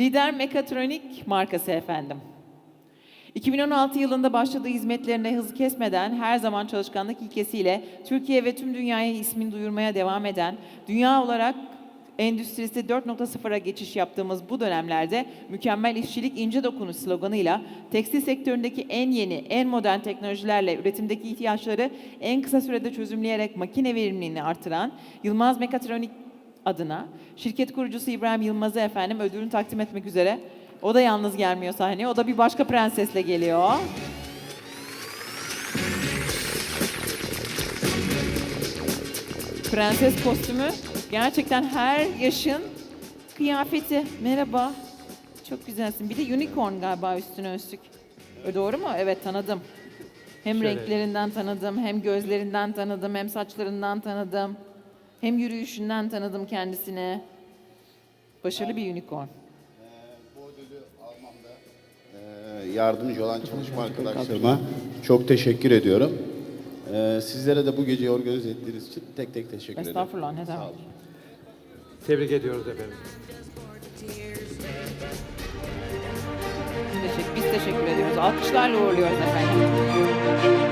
Mekatronik markası efendim. 2016 yılında başladığı hizmetlerine hız kesmeden her zaman çalışkanlık ilkesiyle Türkiye ve tüm dünyaya ismini duyurmaya devam eden, dünya olarak endüstrisi 4.0'a geçiş yaptığımız bu dönemlerde mükemmel işçilik ince dokunuş sloganıyla tekstil sektöründeki en yeni, en modern teknolojilerle üretimdeki ihtiyaçları en kısa sürede çözümleyerek makine verimliliğini artıran Yılmaz Mekatronik adına şirket kurucusu İbrahim Yılmaz'ı efendim ödülünü takdim etmek üzere. O da yalnız gelmiyor sahneye. O da bir başka prensesle geliyor. Prenses kostümü gerçekten her yaşın kıyafeti. Merhaba. Çok güzelsin. Bir de unicorn galiba üstüne üstlük. Ö, Doğru mu? Evet tanıdım. Hem Şöyle. renklerinden tanıdım, hem gözlerinden tanıdım, hem saçlarından tanıdım. Hem yürüyüşünden tanıdım kendisini. Başarılı bir unicorn. Bu ödülü almamda eee, yardımcı olan çalışma arkadaşlarıma çok teşekkür ediyorum. Eee, sizlere de bu geceyi organize ettiğiniz için tek tek teşekkür ederim. Estağfurullah ne Sağ demek. olun. Tebrik ediyoruz efendim. Teşekkür, biz teşekkür ediyoruz. Alkışlarla uğurluyoruz efendim.